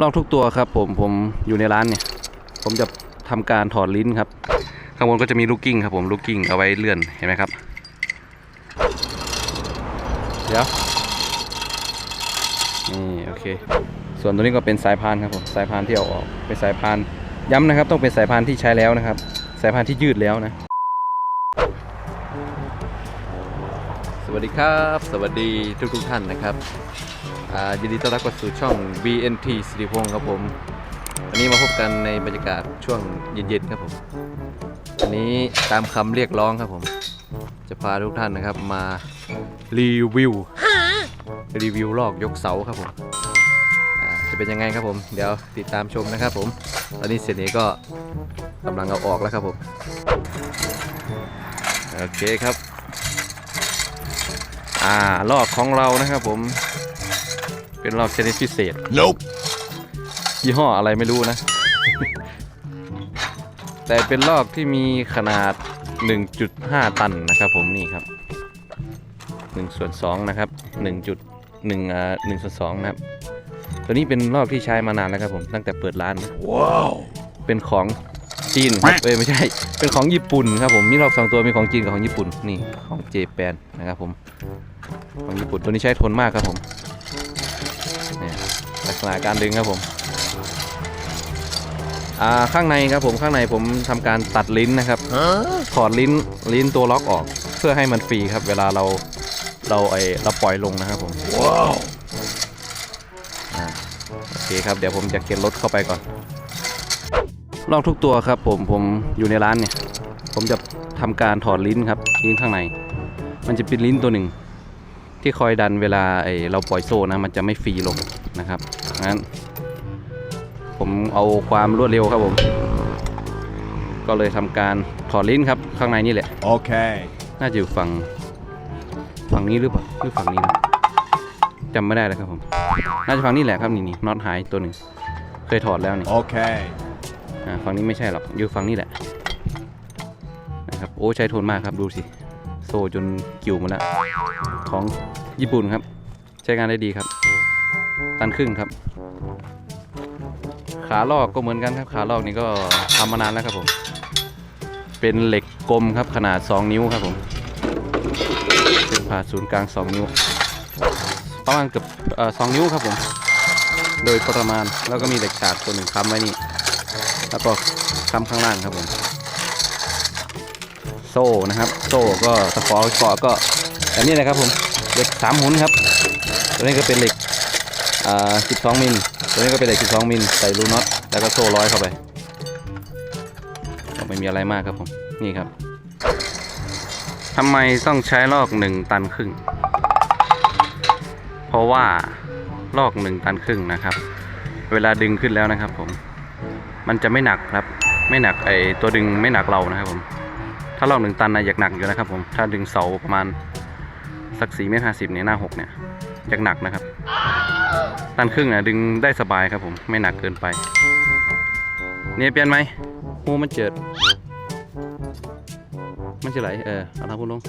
ลอกทุกตัวครับผมผมอยู่ในร้านเนี่ย ผมจะทำการถอดลิ้นครับ ข้างบนก็จะมีลูกกิ้งครับผมลูกกิ้งเอาไว้เลื่อนเห็นไหมครับ เดี๋ยวนี่โอเค ส่วนตัวนี้ก็เป็นสายพานครับผมสายพานที่เอาออกเป็นสายพานย้ำนะครับ ต้องเป็นสายพานที่ใช้แล้วนะครับ สายพานที่ยืดแล้วนะ สวัสดีครับ สวัสดีทุกทุกท่านนะครับ ยินดีต้อนรับเข้าสู่ช่อง BNT สิริพงศ์ครับผมวันนี้มาพบกันในบรรยากาศช่วงเย็นๆครับผมอันนี้ตามคำเรียกร้องครับผม จะพาทุกท่านนะครับมารีวิวรีวิวลอกยกเสาครับผมอ่าจะเป็นยังไงครับผม เดี๋ยวติดตามชมนะครับผม ตอนนี้เสียเนก็กำลังเอาออกแล้วครับผม โอเคครับ อ่าลอกของเรานะครับผม เป็นลอกชนิดพิเศษ Nope. ยี่ห้ออะไรไม่รู้นะ แต่เป็นลอกที่มีขนาด 1.5 ตันนะครับผมนี่ครับ1ส่วน2นะครับ1.1อ่า1ส่วน2นะครับ ตัวนี้เป็นลอกที่ใช้มานานแล้วครับผมตั้งแต่เปิดร้านนะ Wow. เป็นของจีนครับเอ้ยไม่ใช่ เป็นของญี่ปุ่นครับผมมีลอกสองตัวมีของจีนกับของญี่ปุ่นนี่ของเจแปนนะครับผมของญี่ปุ่นตัวนี้ใช้ทนมากครับผมเนี่ยลักษ ณะการดึงครับผมอ่าข้างในครับผมข้างในผมทำการตัดลิ้นนะครับ Huh? ถอดลิ้นลิ้นตัวล็อกออก เพื่อให้มันฟรีครับ เวลาเราเราไอเราปล่อยลงนะครับผม Wow. อ่าโอเคครับเดี๋ยวผมจะเก็บรถเข้าไปก่อนลอกทุกตัวครับผมผมอยู่ในร้านเนี่ย ผมจะทำการถอดลิ้นครับลิ้นข้างใน มันจะเป็นลิ้นตัวหนึ่ง ที่คอยดันเวลาไอเราปล่อยโซ่นะมันจะไม่ฟรีลง นะครับงั้น ผมเอาความรวดเร็วครับผม ก็เลยทำการถอดลิ้นครับข้างในนี่แหละ Okay. น่าจะอยู่ฝั่งฝั่งนี้หรือเปล่าหรือฝั่งนี้นะจำไม่ได้แล้วครับผม น่าจะฝั่งนี้แหละครับนี่นี่น็อตหายตัวหนึ่งเคยถอดแล้วนี่ Okay. อ่าฝั่งนี้ไม่ใช่หรอกอยู่ฝั่งนี้แหละนะครับโอ้ใช้ทนมากครับดูสิโซ่จนกิ่วหมดแล้วของญี่ปุ่นครับ ใช้งานได้ดีครับ ตันครึ่งครับ ขาลอกก็เหมือนกันครับ ขาลอกนี่ก็ทำมานานแล้วครับผม เป็นเหล็กกลมครับขนาด 2 นิ้วครับผมเป็นผ่าศูนย์กลาง 2 นิ้วประมาณเกือบสองนิ้วครับผม โดยประมาณแล้วก็มีเหล็กฉากตัวหนึ่งค้ำไว้นี่ แล้วก็ค้ำข้างล่างครับผม โซ่นะครับ โซ่ก็ตะขอเกาะก็แบบนี้เลยครับผม เหล็กสามหุนครับ ตัวนี้ก็เป็นเหล็ก อ่า12 มิล ตัวนี้ก็เป็นเหล็ก 12 มิล ใส่รูน็อต แล้วก็โซ่ร้อยเข้าไปไม่มีอะไรมากครับผม นี่ครับทำไมต้องใช้ลอกหนึ่งตันครึ่ง เพราะว่าลอกหนึ่งตันครึ่งนะครับ เวลาดึงขึ้นแล้วนะครับ ผม มันจะไม่หนักครับ ไม่หนักไอตัวดึงไม่หนักเรานะครับผม ถ้าลอกหนึ่งตันนะอยากหนักอยู่นะครับผม ถ้าดึงเสาประมาณสักสี่เมตรห้าสิบเนี่ยหน้าหกเนี่ยอยากหนักนะครับ ตันครึ่งนะดึงได้สบายครับผมไม่หนักเกินไปเนี่ยเปลี่ยนไหมหูมันเจิด มันจะไหลเออเอาทางพูดลง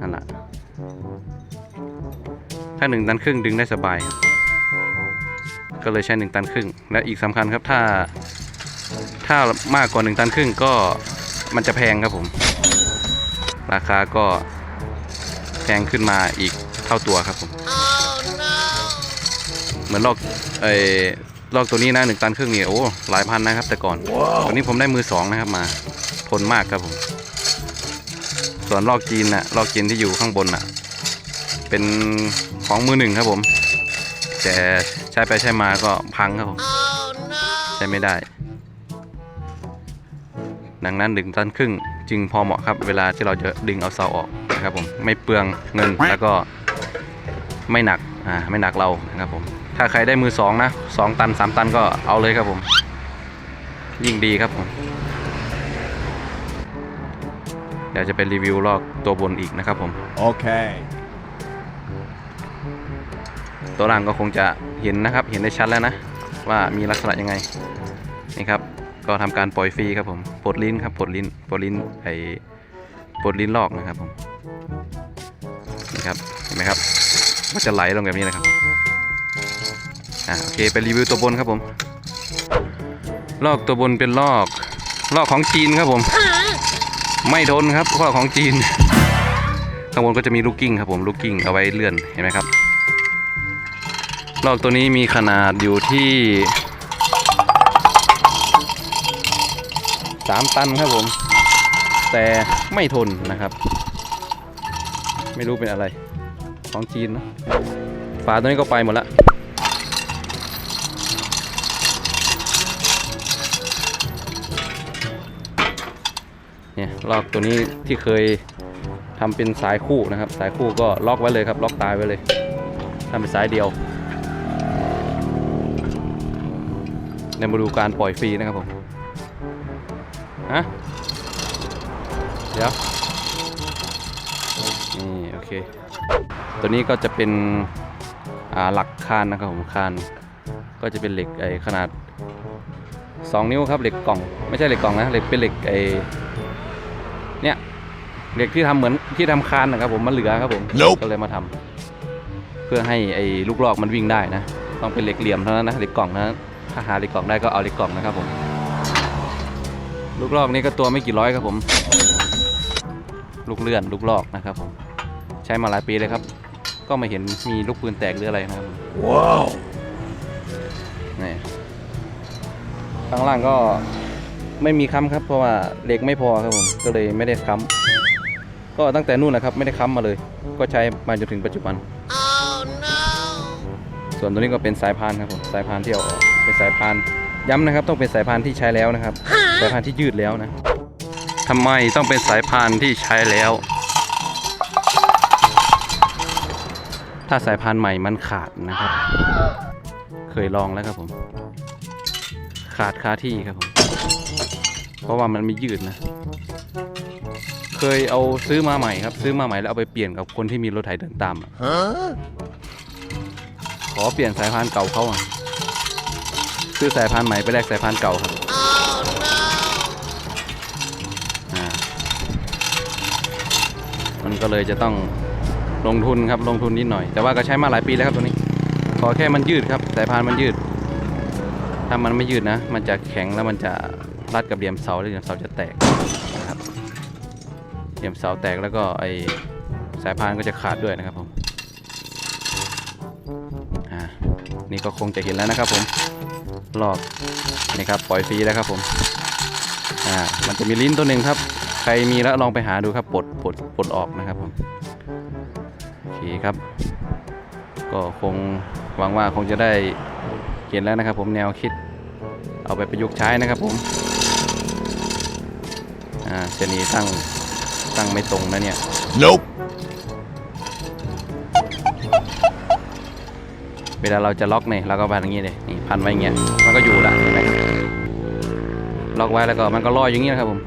นั่นแหละถ้าหนึ่งตันครึ่งดึงได้สบาย ก็เลยใช้หนึ่งตันครึ่ง และอีกสำคัญครับถ้าถ้ามากกว่าหนึ่งตันครึ่งก็มันจะแพงครับผม ราคาก็แพงขึ้นมาอีกเท่าตัวครับผม เหมือนลอกเออลอกตัวนี้นะหนึ่งตันครึ่งนี่โอ้หลายพันนะครับ แต่ก่อน Wow. ตัวนี้ผมได้มือสองนะครับมา ทนมากครับผม ส่วนลอกจีนน่ะลอกจีนที่อยู่ข้างบนน่ะ เป็นของมือหนึ่งครับผม แต่ใช้ไปใช้มาก็พังครับผมใช้ไม่ได้ ดังนั้นดึงตันครึ่งจึงพอเหมาะครับ เวลาที่เราจะดึงเอาเสาออกนะครับผมไม่เปลืองเงินแล้วก็ไม่หนัก อ่าไม่หนักเรานะครับผมถ้าใครได้มือสองนะสองตันสามตันก็เอาเลยครับผม ยิ่งดีครับผมเดี๋ยวจะเป็นรีวิวลอกตัวบนอีกนะครับผม Okay. ตัวล่างก็คงจะเห็นนะครับ เห็นได้ชัดแล้วนะ ว่ามีลักษณะยังไง นี่ครับ ก็ทำการปล่อยฟรีครับผมปลดลิ้นครับปลดลิ้นปลดลิ้นไอ้ปลดลิ้นลอกนะครับผม นี่ครับ เห็นไหมครับ ก็จะไหลลงแบบนี้นะครับอะโอเคไปรีวิวตัวบนครับผมลอกตัวบนเป็นลอกลอกของจีนครับผม ไม่ทนครับเพราะของจีนข้างบนก็จะมีลูกกิ้งครับผมลูกกิ้งเอาไว้เลื่อนเห็นไหมครับลอกตัวนี้มีขนาดอยู่ที่สามตันครับผม แต่ไม่ทนนะครับ ไม่รู้เป็นอะไร ของจีนนะฝาตัวนี้ก็ไปหมดละเนี่ยลอกตัวนี้ที่เคยทำเป็นสายคู่นะครับ สายคู่ก็ล็อกไว้เลยครับ ล็อกตายไว้เลยทำเป็นสายเดียวเดี๋ยวมาดูการปล่อยฟรีนะครับผมฮะเดี๋ยวนี่โอ เค ตัวนี้ก็จะเป็นอ่าหลักคานนะครับผมคาน ก็จะเป็นเหล็กไอ้ขนาด 2 นิ้วครับเหล็กกล่อง ไม่ใช่เหล็กกล่องนะเหล็กเป็นเหล็กไอ้เนี่ยเหล็กที่ทำเหมือนที่ทำคานนะครับผมมันเหลือครับผม Nope ก็เลยมาทำเพื่อให้ไอ้ลูกลอกมันวิ่งได้นะ ต้องเป็นเหล็กเหลี่ยมเท่านั้นนะเหล็กกล่องเท่านั้นถ้าหาเหล็กกล่องได้ก็เอาเหล็กกล่องนะครับผม ลูกลอกนี่ก็ตัวไม่กี่ร้อยครับผม ลูกเลื่อนลูกลอกนะครับผม ใช้มาหลายปีเลยครับ ก็ไม่เห็นมีลูกปืนแตกหรืออะไรนะครับผม Wow. นี่ข้างล่างก็ไม่มีค้ำครับ เพราะว่าเหล็กไม่พอครับผมก็เลยไม่ได้ค้ำก็ตั้งแต่นู่นนะครับ ไม่ได้ค้ำมาเลย ก็ใช้มาจนถึงปัจจุบัน ส่วนตัวนี้ก็เป็นสายพานครับผมสายพานที่เอาออกเป็นสายพานย้ำนะครับ ต้องเป็นสายพานที่ใช้แล้วนะครับ สายพานที่ยืดแล้วนะทำไมต้องเป็นสายพานที่ใช้แล้ว ถ้าสายพานใหม่มันขาดนะครับ เคยลองแล้วครับผม ขาดคาที่ครับผม เพราะว่ามันไม่ยืดนะ เคยเอาซื้อมาใหม่ครับ ซื้อมาใหม่แล้วเอาไปเปลี่ยนกับคนที่มีรถไถเดินตามอะขอเปลี่ยนสายพานเก่าเขาอะซื้อสายพานใหม่ไปแลกสายพานเก่าครับมันก็เลยจะต้อง ลงทุนครับลงทุนนิดหน่อย แต่ว่าก็ใช้มาหลายปีแล้วครับตัวนี้ ขอแค่มันยืดครับสายพานมันยืด ถ้ามันไม่ยืดนะ มันจะแข็งแล้วมันจะรัดกับเหลี่ยมเสาแล้วเหลี่ยมเสาจะแตกนะครับเหลี่ยมเสาแตกแล้วก็ไอสายพานก็จะขาดด้วยนะครับผมนี่ก็คงจะเห็นแล้วนะครับผมลอกนี่ครับปล่อยฟรีแล้วครับผมอ่ามันจะมีลิ้นตัวหนึ่งครับ ใครมีแล้วลองไปหาดูครับปลดปลดปลดออกนะครับผม โอเคครับ ก็คงหวังว่าคงจะได้เห็นแล้วนะครับ ผมแนวคิดเอาไปประยุกต์ใช้นะครับผมอ่าเจนีตั้งตั้งไม่ตรงนะเนี่ย Nope. เวลาเราจะล็อกเนี่ยเราก็พันอย่างนี้เลยนี่พันไว้อย่างเงี้ยมันก็อยู่ละเห็นไหมล็อกไว้แล้วก็มันก็ลอยอย่างนี้นะครับผม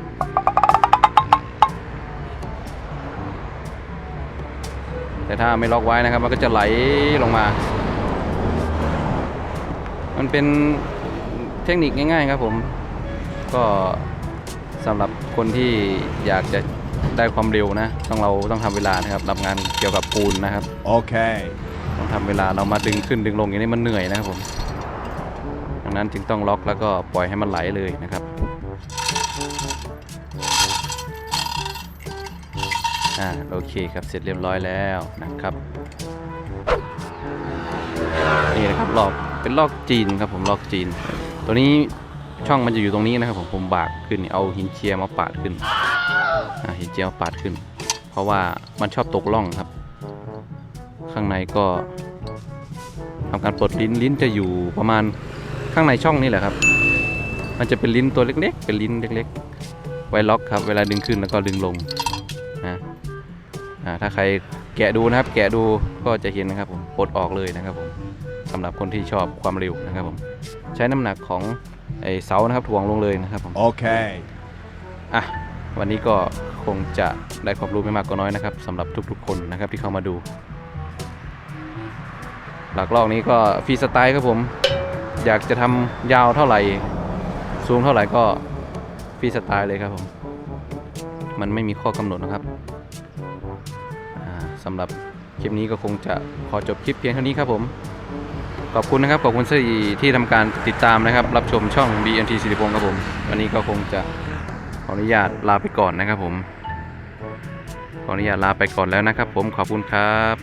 แต่ถ้าไม่ล็อกไว้นะครับ มันก็จะไหลลงมา มันเป็นเทคนิคง่าย ๆ ครับผม ก็สำหรับคนที่อยากจะได้ความเร็วนะ ต้องเราต้องทำเวลานะครับรับงานเกี่ยวกับปูนนะครับ Okay. ต้องทำเวลาเรามาดึงขึ้นดึงลงอย่างนี้มันเหนื่อยนะครับผมดังนั้นจึงต้องล็อกแล้วก็ปล่อยให้มันไหลเลยนะครับ อ่าโอเคครับเสร็จเรียบร้อยแล้วนะครับนี่นะครับลอกเป็นลอกจีนครับผมลอกจีน ตัวนี้ช่องมันจะอยู่ตรงนี้นะครับผมผมบากขึ้นเอาหินเจียมาปาดขึ้นหินเจียมาปาดขึ้น เพราะว่ามันชอบตกล่องครับ ข้างในก็ทำการปลดลิ้นลิ้นจะอยู่ประมาณข้างในช่องนี่แหละครับ มันจะเป็นลิ้นตัวเล็กๆ เป็นลิ้นเล็กๆ ไว้ล็อกครับ เวลาดึงขึ้นแล้วก็ดึงลง ถ้าใครแกะดูนะครับ แกะดูก็จะเห็นนะครับผมปลดออกเลยนะครับผมสำหรับคนที่ชอบความเร็วนะครับผมใช้น้ำหนักของไอเสานะครับถ่วงลงเลยนะครับผม Okay. อะวันนี้ก็คงจะได้ความรู้ไม่มากก็น้อยนะครับสำหรับทุกๆคนนะครับที่เข้ามาดู หลักลอกนี้ก็ฟรีสไตล์ครับผม อยากจะทำยาวเท่าไหร่สูงเท่าไหร่ก็ฟรีสไตล์เลยครับผม มันไม่มีข้อกำหนดนะครับอ่า สำหรับคลิปนี้ก็คงจะขอจบคลิปเพียงเท่านี้ครับผมขอบคุณนะครับขอบคุณที่ที่ทำการติดตามนะครับ รับชมช่อง BNT สิริพงศ์ครับผม วันนี้ก็คงจะขออนุญาตลาไปก่อนนะครับผม ขออนุญาตลาไปก่อนแล้วนะครับผมขอบคุณครับ